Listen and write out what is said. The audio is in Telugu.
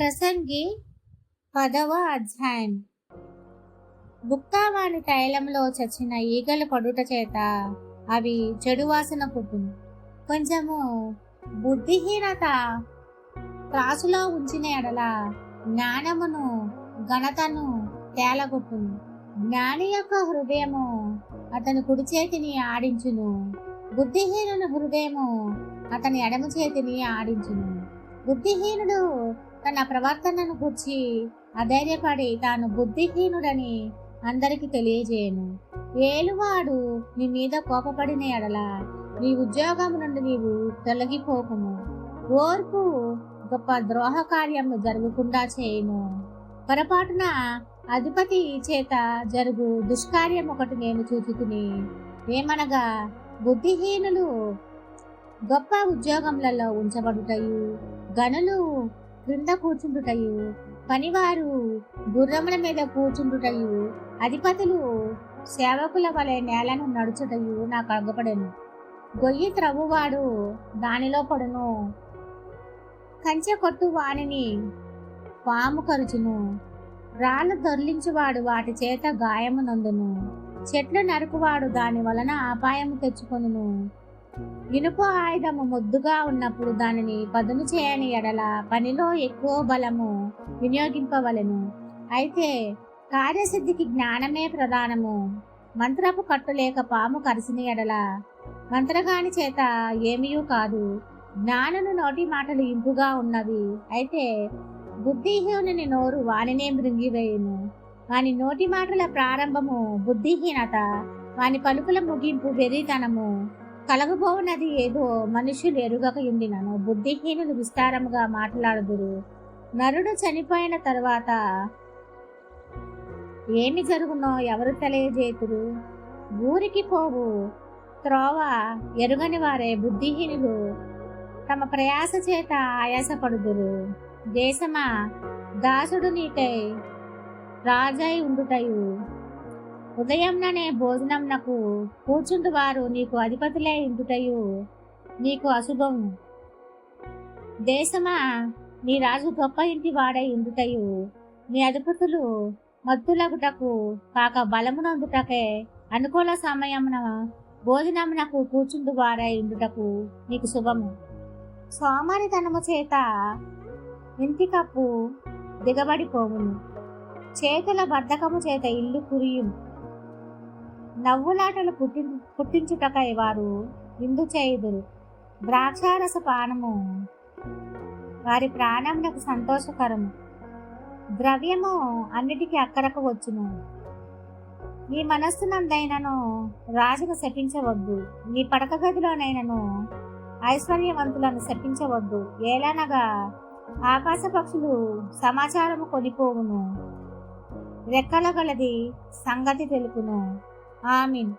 ప్రసంగి పదవ అధ్యాయం. బుక్కావాని తైలంలో చచ్చిన ఈగలు పడుట చేత అవి చెడు వాసన పుట్టును. కొంచెము బుద్ధిహీనత త్రాసులో ఉంచిన ఎడల జ్ఞానమును ఘనతను తేలగొట్టును. జ్ఞాని యొక్క హృదయము అతని కుడి చేతిని ఆడించును. బుద్ధిహీనుని హృదయము అతని ఎడమ చేతిని ఆడించును. బుద్ధిహీనుడు తన ప్రవర్తనను గుర్చి అధైర్యపడి తాను బుద్ధిహీనుడని అందరికి తెలియజేయను. ఏలువాడు నీ మీద కోపపడిన ఎడల నీ ఉద్యోగం నుండి నీవు తొలగిపోకము. ఓర్పు గొప్ప ద్రోహ కార్యము జరగకుండా చేయను పొరపాటున అధిపతి చేత జరుగు దుష్కార్యం ఒకటి నేను చూచుకుని ఏమనగా బుద్ధిహీనులు గొప్ప ఉద్యోగములలో ఉంచబడుటయు గనులు క్రింద కూర్చుండుటయు. పనివారు గుర్రముల మీద కూర్చుండుటయు. అధిపతులు సేవకుల వలె నేలను నడుచుటయు నాకు అగపడను. గొయ్యి త్రవ్వువాడు దానిలో పడును. కంచె కొట్టు వానిని పాము కరుచును. రాళ్ళు దొర్లించువాడు వాటి చేత గాయము నందును. చెట్లు నరుకువాడు దాని వలన అపాయము తెచ్చుకొనును. ఇనుప ఆయుధము మొద్దుగా ఉన్నప్పుడు దానిని పదును చేయని ఎడల పనిలో ఎక్కువ బలము వినియోగింపవలెను. అయితే కార్యసిద్ధికి జ్ఞానమే ప్రధానము. మంత్రపు కట్టులేక పాము కరిసిన ఎడల మంత్రగాని చేత ఏమీయూ కాదు. జ్ఞానుని నోటి మాటలు ఇంపుగా ఉన్నవి. అయితే బుద్ధిహీనుని నోరు వానినే మృంగివేయును. వాని నోటి మాటల ప్రారంభము బుద్ధిహీనత వాని పలుకుల ముగింపు వెరితనము కలగబోనది ఏదో మనుషులు ఎరుగక ఉండినను బుద్ధిహీనులు విస్తారముగా మాట్లాడుదురు. నరుడు చనిపోయిన తర్వాత ఏమి జరుగునో ఎవరు తెలియజేతురు? ఊరికి పోవు. త్రోవ ఎరుగని వారే బుద్ధిహీనులు. తమ ప్రయాస చేత ఆయాసపడుదురు. దేశమా దాసుడు నీకై రాజై ఉండుటయు. ఉదయంననే భోజనంనకు కూర్చుండు వారు నీకు అధిపతులే ఇంటుటయు నీకు అశుభం. దేశమా నీ రాజు గొప్ప ఇంటి వాడై ఉండుటయు నీ అధిపతులు మత్తులగుటకు కాక బలమునందుటకే అనుకూల సమయమున భోజనమునకు కూర్చుండు వారై ఉండుటకు నీకు శుభము. సోమరితనము చేత ఇంటి కప్పు దిగబడిపోవును. చేతుల బద్ధకము చేత ఇల్లు కురియును. నవ్వులాటలు పుట్టి పుట్టించుటకై వారు విందు చేయుదురు. ద్రాక్షారస పానము వారి ప్రాణమునకు సంతోషకరము. ద్రవ్యము అన్నిటికీ అక్కరకు వచ్చును. నీ మనస్సునందైనను రాజును శపించవద్దు. నీ పడక గదిలోనైనను ఐశ్వర్యవంతులను శపించవద్దు. ఏలనగా ఆకాశ పక్షులు సమాచారము కొనిపోవును. రెక్కల గలది సంగతి తెలుపును. 아멘.